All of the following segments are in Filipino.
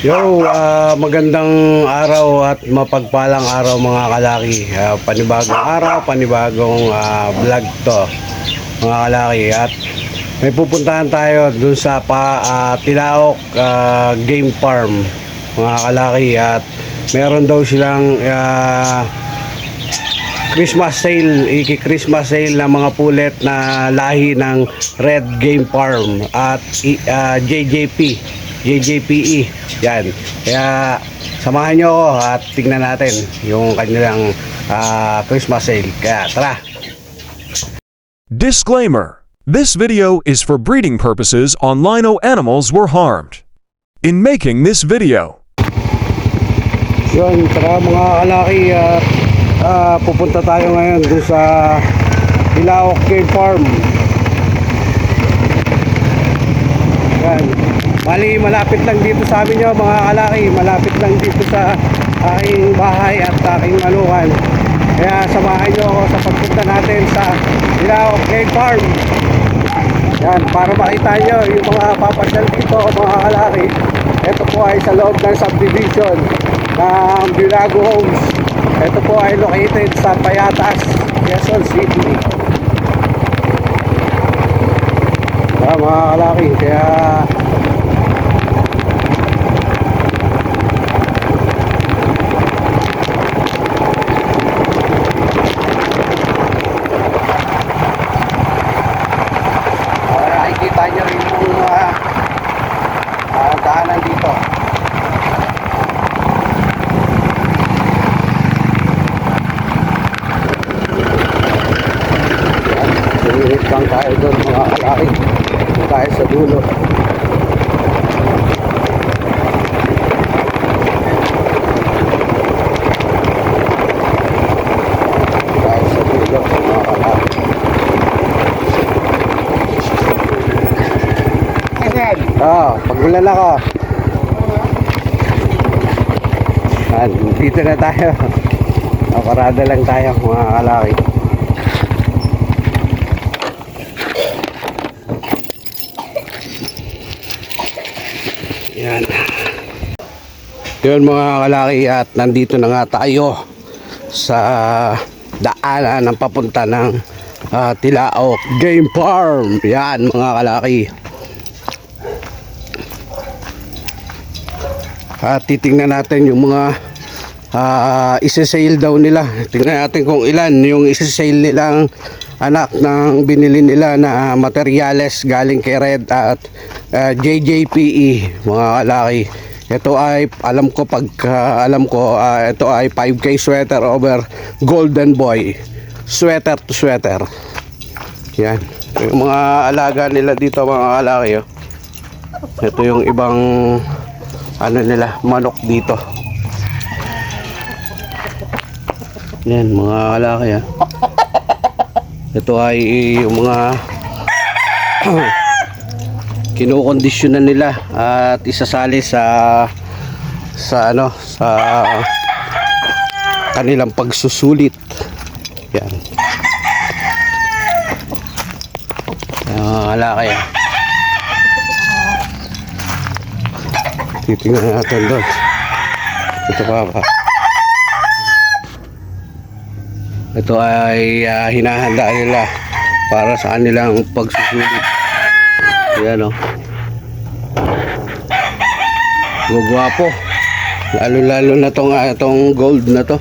Yo, ah, magandang araw at mapagpalang araw mga kalaki. Ah, panibagong araw, panibagong ah, vlog to mga kalaki. At may pupuntahan tayo dun sa pa, ah, Tilaok ah, Game Farm mga kalaki. At meron daw silang ah, Christmas sale, iki-Christmas sale ng mga pulet na lahi ng Red Game Farm at ah, JJP, JJPE. Yan. Kaya samahan nyo ako at tingnan natin yung kanilang ah, Christmas sale. Kaya tara. Disclaimer This video is for breeding purposes on lino animals were harmed. In making this video, Yun, saka mga kalaki at ah, pupunta tayo ngayon dun sa Ilaok Game Farm. Yan. Mali, malapit lang dito sa amin yun, mga kalaki. Malapit lang dito sa aking bahay at aking malukan. Kaya samahan nyo ako sa pagpunta natin sa Ilaok Game Farm. Yan, para makita nyo yung mga papasyal dito, mga kalaki. Ito po ay sa loob ng subdivision ng Binago Homes. Ito po ay located sa Payatas, Quezon City. Yan, mga kalaki. Kaya para nakikita nyo rin yung uh, uh, daanan dito. Sumirit lang tayo doon mga kalaki. Doon tayo sa dulo. Doon tayo sa dulo mga kalaki. Pagulan ako. Yan, dito na tayo. Aparada lang tayo mga kalaki. Yan. Yun mga kalaki at nandito na nga tayo sa daanan ng papunta ng ah, Tilaok Game Farm. Yan mga kalaki. At titingnan natin yung mga uh, isa-sale daw nila. Tingnan natin kung ilan yung isa-sale nilang anak ng binili nila na materyales galing kay Red at ah, JJPE mga kalaki. Ito ay alam ko pag ah, alam ko ah, ito ay 5k sweater over Golden Boy. Sweater to sweater. Yan. Yung mga alaga nila dito mga kalaki. Oh. Ito yung ibang ano nila, manok dito. Yan, mga kalaki ah. Ito ay yung mga kinukondisyonan nila at isasali sa sa ano sa kanilang pagsusulit. Yan. Mga kalaki ah. Titingnan natin doon. Ito pa. Ito ay ah, hinahanda nila para sa kanilang pagsusulit. Ayan o. Gugwapo. Lalo lalo na tong, ah, tong gold na to.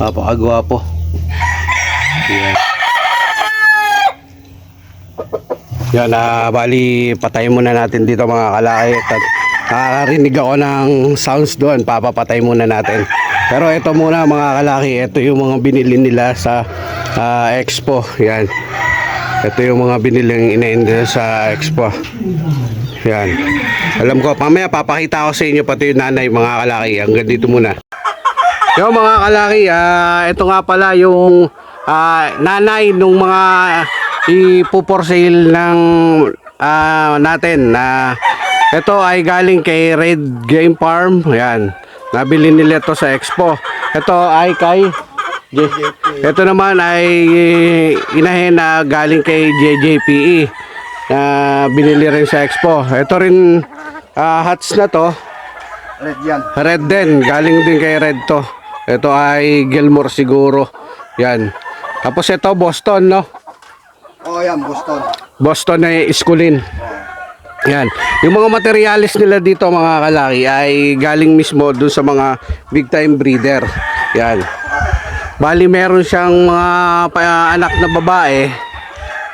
Napakagwapo. Ayan. Yan, ah, bali patay muna natin dito mga kalaki at nakakarinig ako ng sounds doon, papapatay muna natin. Pero ito muna mga kalaki, ito yung mga binili nila sa ah, Expo. Yan. Ito yung mga biniling inain nila sa Expo. Yan. Alam ko, mamaya papakita ko sa inyo pati yung nanay mga kalaki. Hanggang dito muna. Yo mga kalaki, ah, ito nga pala yung ah, nanay nung mga ipo-for sale ng ah, natin na ito ay galing kay Red Game Farm. Yan. Nabili nila ito sa Expo. Ito ay kay J- ito naman ay inahin na galing kay JJPE na binili rin sa Expo. Ito rin ah, hats na to Red yan. Red din, galing din kay Red to. Ito ay Gilmore siguro. Yan. Tapos ito Boston, no? Oo yan, Boston. Boston na iskulin. Yan. Yung mga materialis nila dito mga kalaki ay galing mismo dun sa mga big time breeder. Yan. Bali meron siyang mga paanak na babae.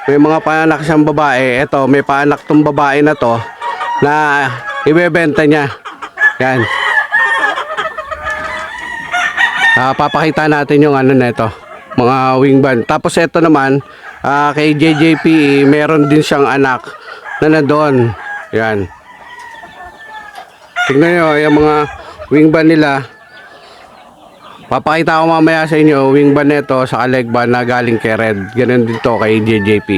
May mga paanak siyang babae. Ito, may paanak tong babae na to na ibebenta niya. Yan. Ah, papakita natin yung ano na ito, mga wing band. Tapos ito naman, ah, kay JJP, meron din siyang anak na nandoon. Yan. Tingnan nyo, yung mga wing band nila. Papakita ko mamaya sa inyo, wing band nito sa leg band na galing kay Red. Ganun din to kay JJP.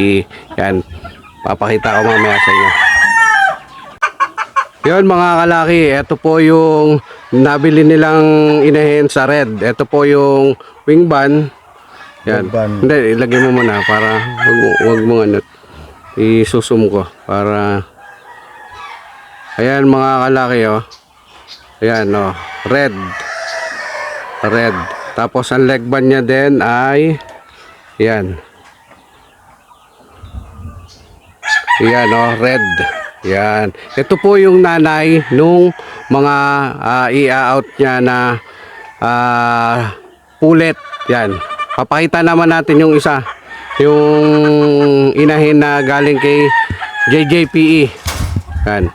Yan. Papakita ko mamaya sa inyo. Yun mga kalaki, ito po yung nabili nilang inahin sa red. Ito po yung wing band. Yan. Hindi, ilagay mo muna para wag, wag mo ano. Isusum ko para Ayan mga kalaki oh. Ayan oh, red. Red. Tapos ang leg band niya din ay Ayan. Yan oh, red. Yan. Ito po yung nanay nung mga ah, i-out niya na ah, pulet. Yan. Papakita naman natin yung isa. Yung inahin na galing kay JJPE. Yan.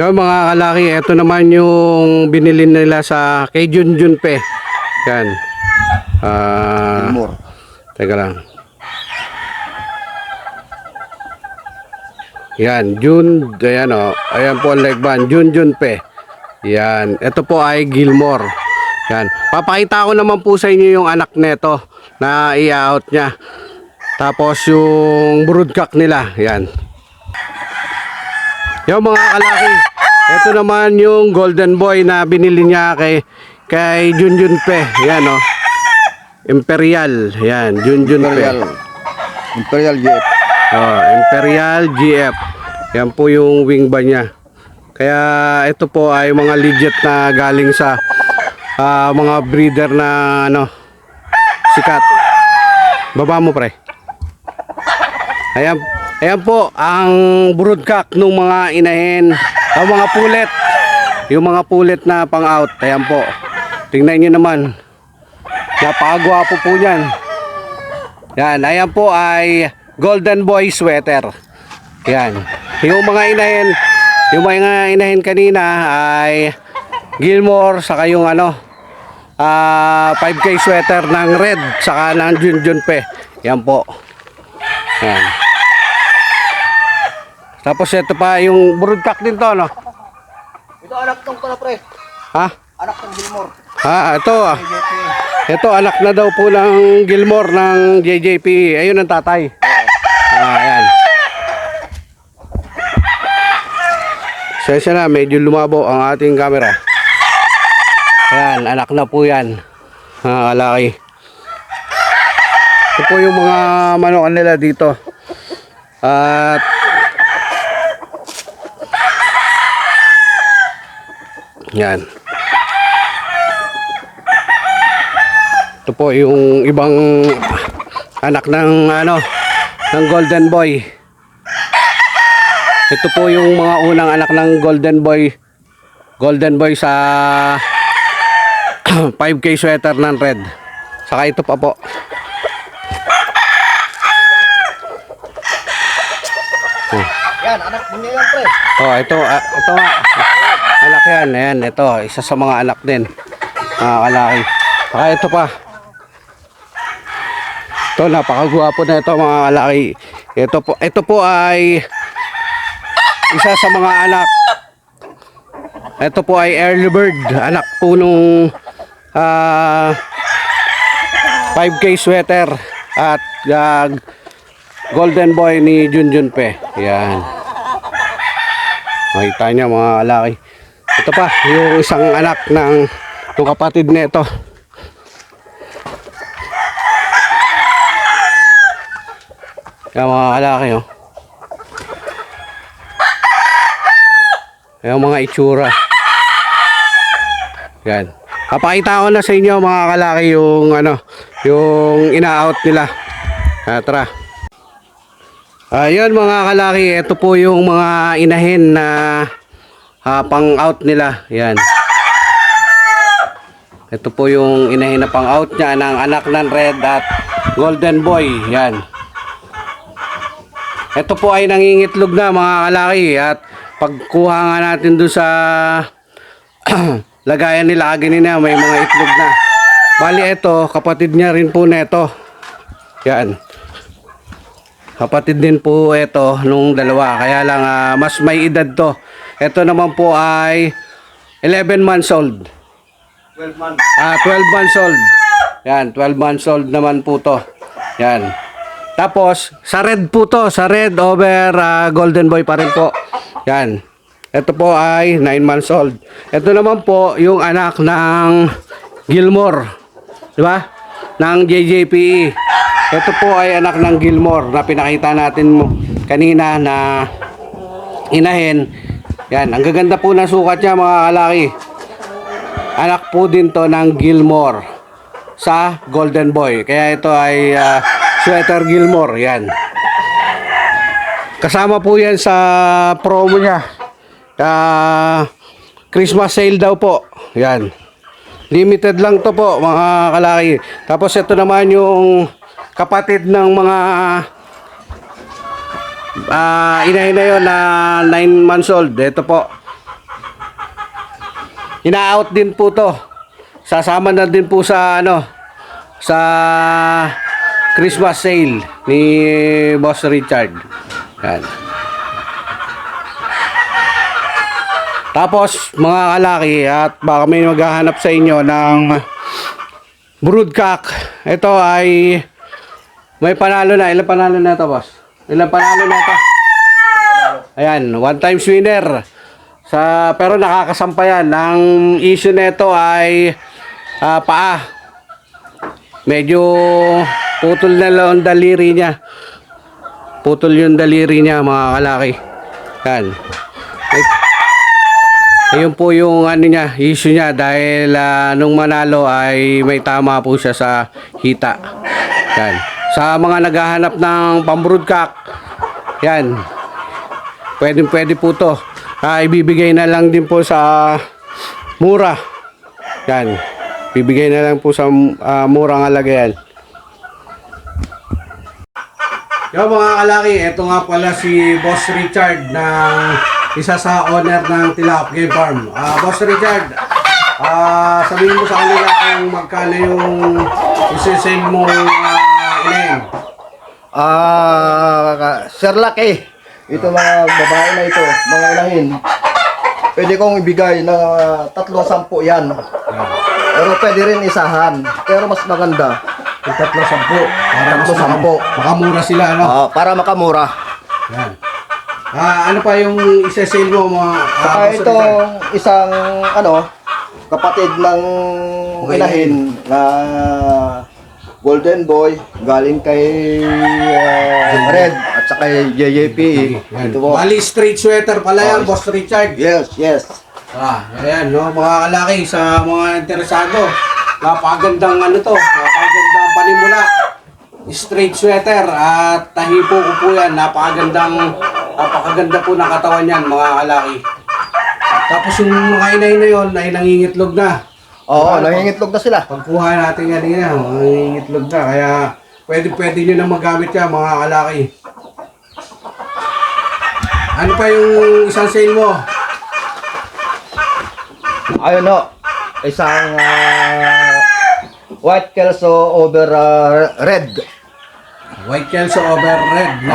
Yung mga kalaki, ito naman yung binili nila sa kay Junjun Pe. Yan. More. Teka lang. Yan, Jun, ayan o. Ayan po ang leg band, Jun Jun Pe. Yan, ito po ay Gilmore. Yan, papakita ko naman po sa inyo yung anak neto na i-out niya. Tapos yung broodcock nila, yan. Yung mga kalaki, ito naman yung golden boy na binili niya kay kay Junjun Pe. Yan o. Imperial. Yan, Junjun Pe. Imperial. Imperial Jeep. Oh, Imperial GF. Yan po yung wing ba niya. Kaya ito po ay mga legit na galing sa ah, mga breeder na ano sikat. Baba mo pre. Ayan, ayan po ang broodcock ng mga inahin, ang mga pulet. Yung mga pulet na pang out. Ayan po. Tingnan niyo naman. Napakagwapo po niyan. Yan, ayan po ay Golden Boy sweater. Yan. Yung mga inahin, yung mga inahin kanina ay Gilmore saka yung ano ah 5K sweater ng red saka ng Junjun Pe. Yan po. Yan. Tapos ito pa yung broodcock din to, no? Ito anak tong pala pre. Ha? Anak tong Gilmore. Ha, ito ah. Ito anak na daw po ng Gilmore ng JJP. Ayun ang tatay. Ah, ayan. Sensya na, medyo lumabo ang ating camera. Ayan, anak na po yan. Ah, kalaki. Ito po yung mga manokan nila dito. At yan. Ito po yung ibang anak ng ano ng Golden Boy. Ito po yung mga unang anak ng Golden Boy. Golden Boy sa 5K sweater ng red. Saka ito pa po. Yan, anak niya yan pre. Oh, ito, ah, ito nga. Anak yan, ayan, ito, isa sa mga anak din. Mga kalaki. Saka ito pa. Ito, napakagwapo na ito mga kalaki. Ito po, ito po ay isa sa mga anak. Ito po ay early bird, anak po nung ah, 5K sweater at ah, golden boy ni Junjun Pe. Yan. Makita niya mga kalaki. Ito pa, yung isang anak ng yung kapatid nito. Yan mga kalaki oh. Yung mga itsura. Yan. Papakita ko na sa inyo mga kalaki yung ano, yung ina-out nila. Ah, tara. Ayun mga kalaki, ito po yung mga inahin na ah, pang-out nila. Yan. Ito po yung inahin na pang-out niya ng anak ng Red at Golden Boy. Yan. Ito po ay nangingitlog na mga kalaki at pagkuha nga natin doon sa lagayan nila kanina may mga itlog na. Bali ito, kapatid niya rin po neto. Yan. Kapatid din po ito nung dalawa. Kaya lang ah, mas may edad to. Ito naman po ay 11 months old. 12 months. Ah, 12 months old. Yan, 12 months old naman po to. Yan. Tapos, sa red po to, sa red over ah, golden boy pa rin po. Yan. Ito po ay 9 months old. Ito naman po yung anak ng Gilmore. Di ba? Ng JJPE. Ito po ay anak ng Gilmore na pinakita natin mo kanina na inahin. Yan, ang gaganda po ng sukat niya mga kalaki. Anak po din to ng Gilmore sa Golden Boy. Kaya ito ay ah, Sweater Gilmore. Yan. Kasama po yan sa promo niya. Ah, Christmas sale daw po. Yan. Limited lang to po mga kalaki. Tapos ito naman yung kapatid ng mga ah inahin na yun na 9 months old. Ito po. Ina-out din po to. Sasama na din po sa ano sa Christmas sale ni Boss Richard. Yan. Tapos mga kalaki at baka may maghahanap sa inyo ng broodcock. Ito ay may panalo na. Ilang panalo na ito, boss? Ilang panalo na ito? Ayan, one times winner. Sa pero nakakasampa yan. Ang issue nito ay ah, paa. Medyo putol na lang ang daliri niya. Putol yung daliri niya mga kalaki. Yan. Ay, ayun po yung ano niya, issue niya dahil ah, nung manalo ay may tama po siya sa hita. Yan. Sa mga naghahanap ng pambroodcock, yan. Pwede pwede po to. Ah, ibibigay na lang din po sa mura. Yan. Bibigay na lang po sa ah, murang halaga yan. Yo mga kalaki, ito nga pala si Boss Richard ng isa sa owner ng Tilap Game Farm. Ah, Boss Richard, ah, sabihin mo sa kanila kung magkano yung isesend mo uh, inahin. Ah, Sir Lucky. Ito mga babae na ito, mga inahin. Pwede kong ibigay na tatlo sampu yan. Pero pwede rin isahan. Pero mas maganda. Yung tatlo sampu. Para Tatlo sampu. makamura sila, ano? Ah, para makamura. Yan. Ah, ano pa yung isesale mo mga ah, Saka Boss ito isang ano kapatid ng Okay. inahin na Golden Boy galing kay ah, Red at saka kay JJP. Yan. Ito po. Bali straight sweater pala yan, Oh. Boss Richard. Yes, yes. Ah, ayan, no, mga kalaki sa mga interesado. Napakagandang ano to, napakagandang panimula. Straight sweater at tahipo ko po yan. Napakagandang, napakaganda po ng katawan yan, mga kalaki. Tapos yung mga inay na yun, ay nangingitlog na. Oo, nangingitlog na sila. Pagkuha natin yan yan, nangingitlog na. Kaya pwede pwede nyo na magamit yan, mga kalaki. Ano pa yung isang sale mo? Ayun no, isang ah, white kelso over ah, red. White Kelso over red ng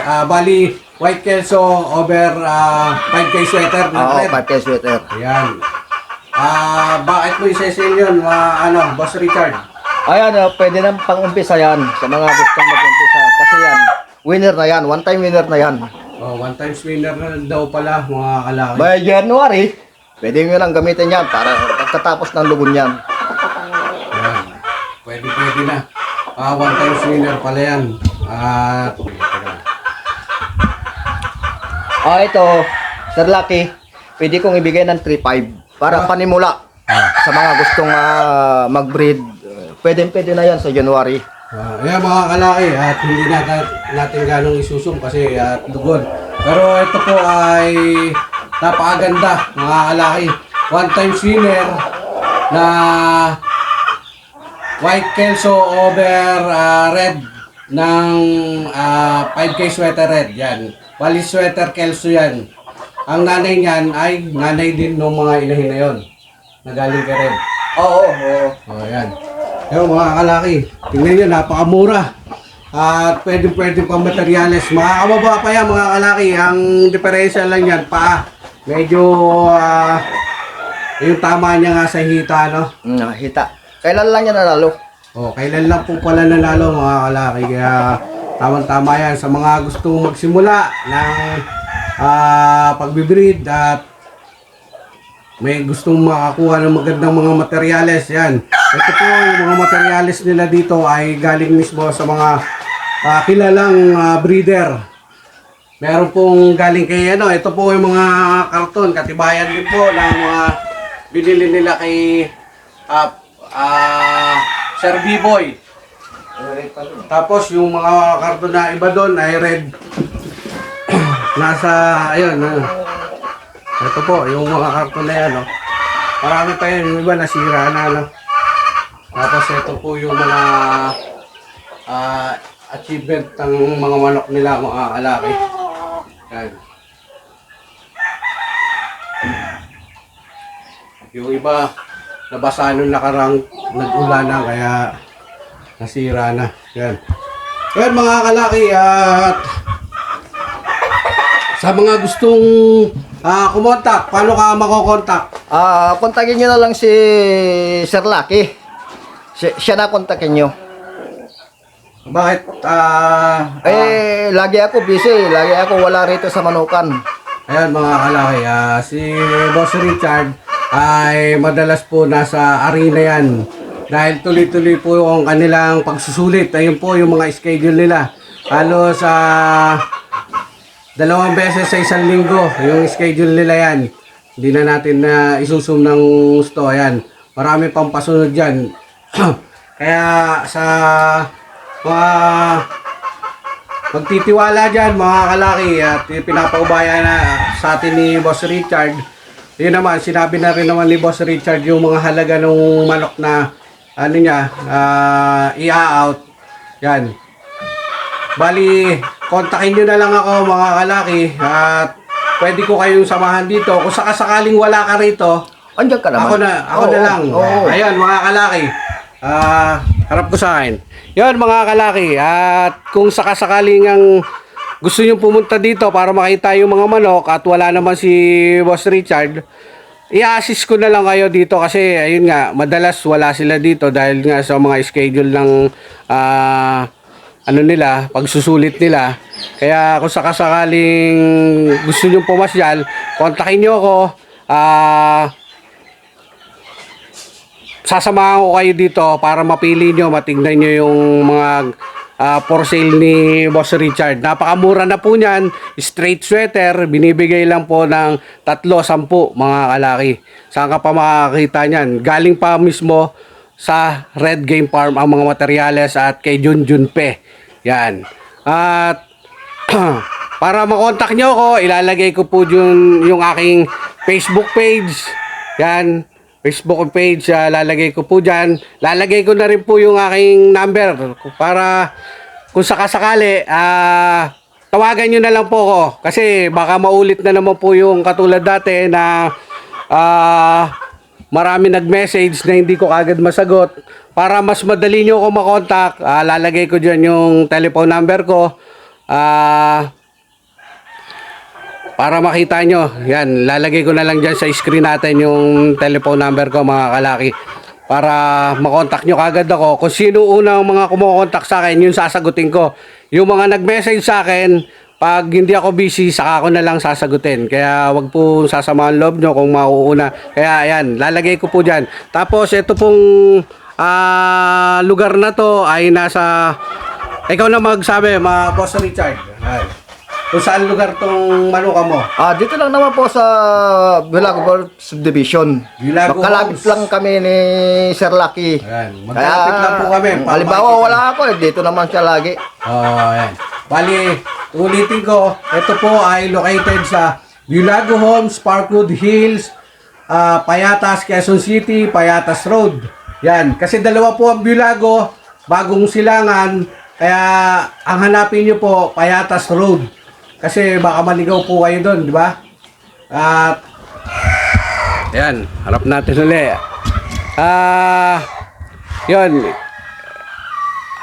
ah, bali white Kelso over ah, 5K sweater ng Oo, red. pati sweater. Ayan. Ah, bakit mo i-sale yun, ah, ano, Boss Richard? Ayan, oh, pwede nang pang-umpisa yan sa mga gustong mag-umpisa. Kasi yan, winner na yan. One time winner na yan. Oh, one times winner na daw pala mga kalaki. By January, pwede nyo lang gamitin yan para pagkatapos ng lugon yan. Ayan. Pwede, pwede na. Ah, one times winner pala yan. At, Ah, ito, Sir Lucky, pwede kong ibigay ng 3.5 para panimula sa mga gustong ah, mag-breed. Pwede pwede na yan sa January. Ah, ayan mga kalaki at hindi natin, natin ganong isusum kasi at dugon. Pero ito po ay napakaganda mga kalaki. One time winner na white kelso over ah, red ng ah, 5K sweater red. Yan. Bali sweater kelso yan. Ang nanay niyan ay nanay din ng mga inahin na yon. Nagaling ka rin. Oo, oo. Oh, ayan. Yung mga kalaki, tingnan nyo, napakamura. At pwede pwede pang materyales. Makakababa pa yan mga kalaki. Ang diferensya lang yan, paa. Medyo, ah, yung tama niya nga sa hita, no? Mm, hita. Kailan lang yan nanalo? Oh, kailan lang po pala nanalo mga kalaki. Kaya tamang-tama yan sa mga gustong magsimula ng ah, pagbibreed at may gustong makakuha ng magandang mga materyales. Yan. Ito po yung mga materyales nila dito ay galing mismo sa mga ah, kilalang ah, breeder. Meron pong galing kay ano, ito po yung mga karton, katibayan din po ng mga binili nila kay ah ah, Sir B-Boy. Tapos yung mga karton na iba doon ay red. Nasa, ayun, ano. Ito po, yung mga karton na yan, no. Marami pa yun, yung iba nasira na, no. Tapos ito po yung mga ah, achievement ng mga manok nila, mga kalaki. Yan. Yung iba, nabasa nung nakarang nag-ulan na, kaya nasira na. Yan. Yan mga kalaki, at sa mga gustong ah kumontak, paano ka makokontak? Ah, kontakin nyo na lang si Sir Lucky. Si, siya na kontakin nyo. Bakit? ah Eh, lagi ako busy. Lagi ako wala rito sa Manukan. Ayan mga kalaki, ah, si Boss Richard ay madalas po nasa arena yan. Dahil tuloy-tuloy po ang kanilang pagsusulit. Ayun po yung mga schedule nila. Halos sa dalawang beses sa isang linggo yung schedule nila yan. Hindi na natin na isusum ng gusto. Ayan. Marami pang pasunod dyan. Kaya sa mga magtitiwala dyan mga kalaki at pinapaubaya na sa atin ni Boss Richard yun naman sinabi na rin naman ni Boss Richard yung mga halaga ng manok na ano niya ah, i-out yan bali kontakin nyo na lang ako mga kalaki at pwede ko kayong samahan dito kung sakasakaling wala ka rito Andiyan ka naman. ako na, ako Oo, na lang. Oo. Ayan, mga kalaki. Ah, harap ko sa akin. Yun, mga kalaki. At kung sakasakaling ang gusto nyo pumunta dito para makita yung mga manok at wala naman si Boss Richard, i-assist ko na lang kayo dito kasi ayun nga, madalas wala sila dito dahil nga sa mga schedule ng ah, ano nila, pagsusulit nila. Kaya kung sakasakaling gusto nyo pumasyal, kontakin nyo ako. Ah, sasamahan ko kayo dito para mapili nyo, matignan nyo yung mga ah, for sale ni Boss Richard. Napakamura na po niyan. Straight sweater, binibigay lang po ng tatlo, sampu mga kalaki. Saan ka pa makakita niyan? Galing pa mismo sa Red Game Farm ang mga materyales at kay Junjun Pe. Yan. At para makontak nyo ako, ilalagay ko po yung, yung aking Facebook page. Yan. Facebook page, ah, lalagay ko po dyan. Lalagay ko na rin po yung aking number para kung sakasakali, ah, tawagan nyo na lang po ako. Kasi baka maulit na naman po yung katulad dati na ah, marami nag-message na hindi ko kagad masagot. Para mas madali nyo ako makontak, ah, lalagay ko dyan yung telephone number ko. Ah, para makita nyo, yan, lalagay ko na lang dyan sa screen natin yung telephone number ko mga kalaki. Para makontak nyo kagad ako. Kung sino unang mga kumukontak sa akin, yun sasagutin ko. Yung mga nag-message sa akin, pag hindi ako busy, saka ako na lang sasagutin. Kaya wag po sasamahan loob nyo kung mauuna. Kaya ayan, lalagay ko po dyan. Tapos ito pong ah, lugar na to ay nasa... Ikaw na magsabi, mga Boss Richard. Ayan. Kung saan lugar tong manuka mo. Ah, dito lang naman po sa Bilagor Subdivision. Bilago Makalapit Homes. lang kami ni Sir Lucky. Ayan, magkalapit lang po kami. kung Halimbawa, wala ako eh. Dito naman siya lagi. Oh, ayan. Bali, ulitin ko, ito po ay located sa Bulago Homes, Parkwood Hills, ah, Payatas, Quezon City, Payatas Road. Yan, kasi dalawa po ang Bulago, bagong silangan, kaya ang hanapin nyo po, Payatas Road. Kasi baka maligaw po kayo doon, di ba? At, yan, harap natin ulit. Ah, yun,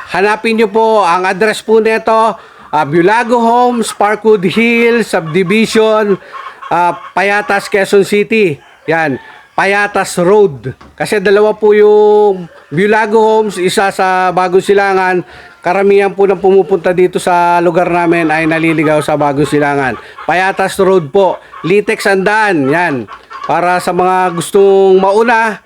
Hanapin nyo po ang address po nito, uh, Bulago Homes, Parkwood Hill, Subdivision, ah, Payatas, Quezon City. Yan, Payatas Road. Kasi dalawa po yung Bulago Homes, isa sa Bagong Silangan. Karamihan po ng pumupunta dito sa lugar namin ay naliligaw sa Bagong Silangan. Payatas Road po. Litex Andaan. Yan. Para sa mga gustong mauna,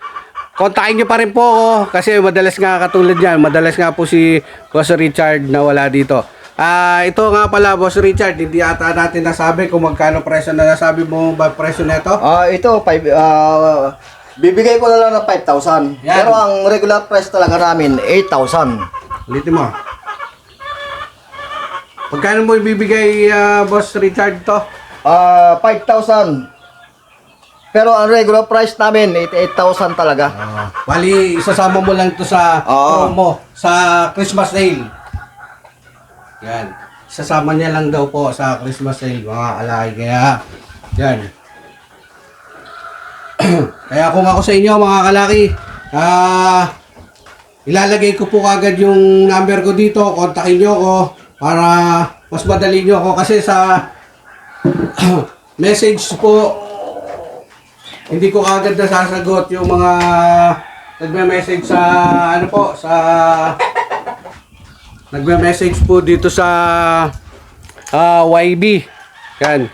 Kontakin nyo pa rin po ako kasi madalas nga katulad yan, madalas nga po si Boss Richard na wala dito. Ah, ito nga pala Boss Richard, hindi ata natin nasabi kung magkano presyo na nasabi mo ba presyo nito? Ah, ito, five, ah, bibigay ko na lang ng 5,000. Yan. Pero ang regular price talaga namin, 8,000. Ulitin mo. Pagkano mo ibibigay ah, Boss Richard to? Ah, 5,000. Pero ang regular price namin, 8,000 talaga. Ah, bali, isasama mo lang to sa Oo. promo sa Christmas sale. Yan. Isasama niya lang daw po sa Christmas sale, mga alay. Kaya, yan. Kaya kung ako sa inyo, mga kalaki, ah, ilalagay ko po kagad yung number ko dito, kontakin nyo ako para mas madali nyo ako. Kasi sa message po hindi ko agad nasasagot yung mga nagme-message sa ano po sa nagme-message po dito sa ah, YB yan.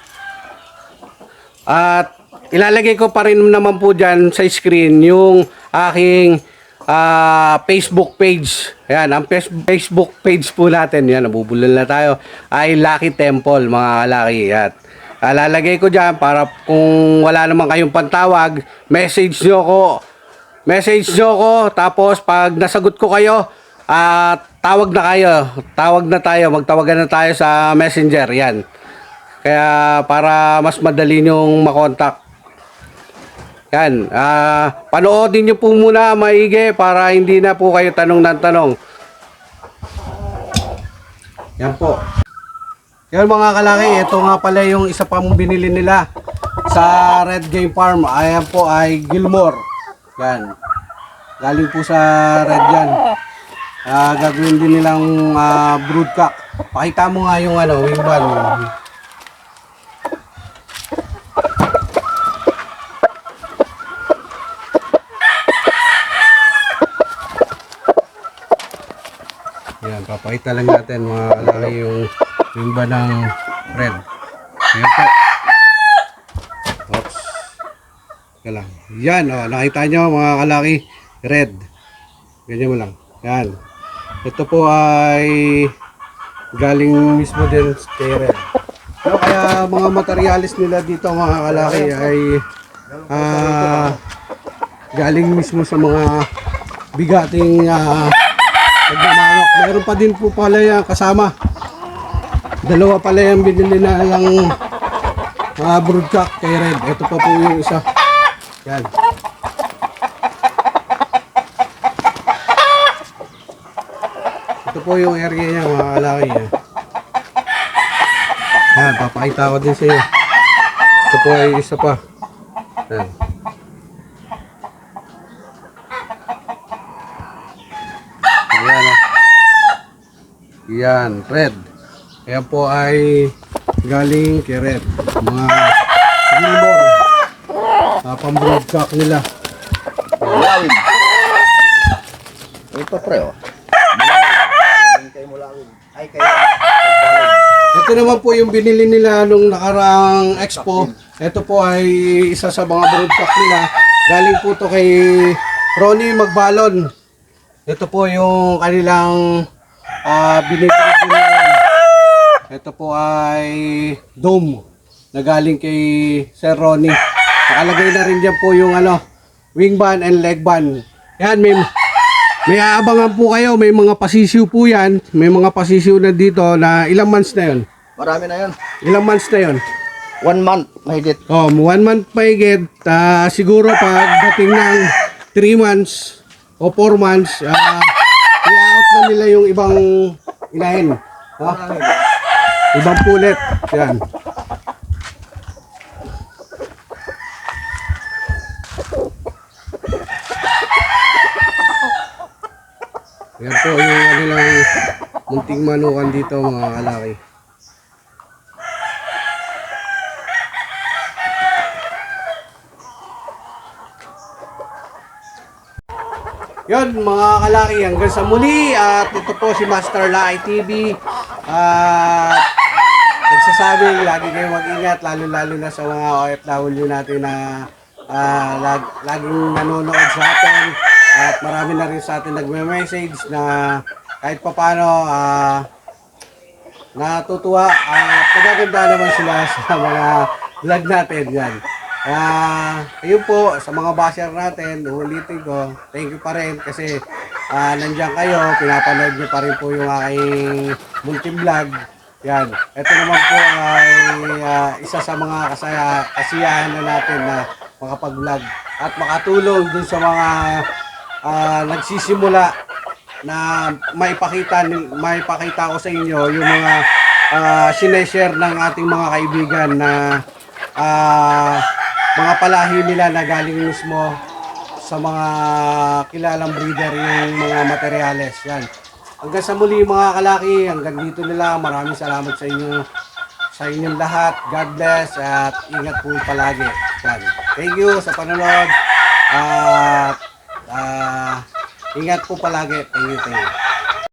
At ilalagay ko pa rin naman po dyan sa screen yung aking ah, Facebook page yan ang Facebook page po natin yan nabubulol na tayo ay Lucky Temple mga kalaki yan Ah, lalagay ko dyan para kung wala naman kayong pantawag, message nyo ko. Message nyo ko, tapos pag nasagot ko kayo, at tawag na kayo. Tawag na tayo, magtawagan na tayo sa messenger. Yan. Kaya para mas madali nyong makontak. Yan. Ah, panoodin nyo po muna maigi para hindi na po kayo tanong ng tanong. Yan po. Yan mga kalaki, ito nga pala yung isa pang binili nila sa Red Game Farm. Ayan po ay Gilmore. Yan. Galing po sa Red yan. Ah, gagawin din nilang ah, broodcock. Pakita mo nga yung ano, wing bun. Yan, papakita lang natin mga kalaki yung bun ng Red. Ayan po. Oops. Teka lang. Yan, oh, nakita nyo mga kalaki, red. Ganyan mo lang. Yan. Ito po ay galing mismo din kay red. Pero kaya mga materialis nila dito mga kalaki ay ah, galing mismo sa mga bigating ah, nagmamanok. Meron pa din po pala yan kasama. Dalawa pala yung binili na lang mga broodcock kay Red. Ito pa po yung isa. Yan. Ito po yung area niya mga kalaki. Yan. Yan, papakita ko din sa iyo. Ito po ay isa pa. Yan. Ayan. oh. Yan, red. Ayan po ay galing kay red. Mga Gilmore. Uh, pang-broadcock nila. Mulawin. Ito pre, oh. Kay Mulawin. Ay, kay... Ito naman po yung binili nila nung nakaraang expo. Ito po ay isa sa mga broadcock nila. Galing po to kay Ronnie Magbalon. Ito po yung kanilang uh, binibigyan nila. Ito po ay dome na galing kay Sir Ronnie. Nakalagay na rin dyan po yung ano, wing band and leg band. Yan, may, may aabangan po kayo. May mga pasisiw po yan. May mga pasisiw na dito na ilang months na yon Marami na yan. Ilang months na yon One month, mahigit. Oh, one month pa higit. Ah, siguro pagdating ng 3 months o 4 months, ah, i-out na nila yung ibang inahin. Ha? Ibang pulit. Yan. Yan po yung kanilang munting manukan dito mga kalaki. Yun mga kalaki hanggang sa muli. At ito po si Master Lai TV at nagsasabing lagi kayong mag-ingat lalo lalo na sa mga OFW natin na ah, lag, laging nanonood sa atin. At marami na rin sa atin nagme-message na kahit papano ah natutuwa. At nagaganda naman sila sa mga vlog natin. Yan. Ah, ayun po sa mga basher natin, ulitin ko, thank you pa rin kasi ah nandiyan kayo, pinapanood niyo pa rin po yung aking multi vlog. Yan. Ito naman po ay ah, isa sa mga kasaya, kasiyahan na natin na makapag-vlog at makatulong dun sa mga ah, nagsisimula na maipakita maipakita ko sa inyo yung mga uh, sineshare ng ating mga kaibigan na ah, mga palahi nila na galing mismo sa mga kilalang breeder yung mga materyales. Yan. Hanggang sa muli mga kalaki, hanggang dito nila. Maraming salamat sa inyo sa inyong lahat. God bless at ingat po palagi. Yan. Thank you sa panonood. At ah, ingat po palagi. Thank you, thank you.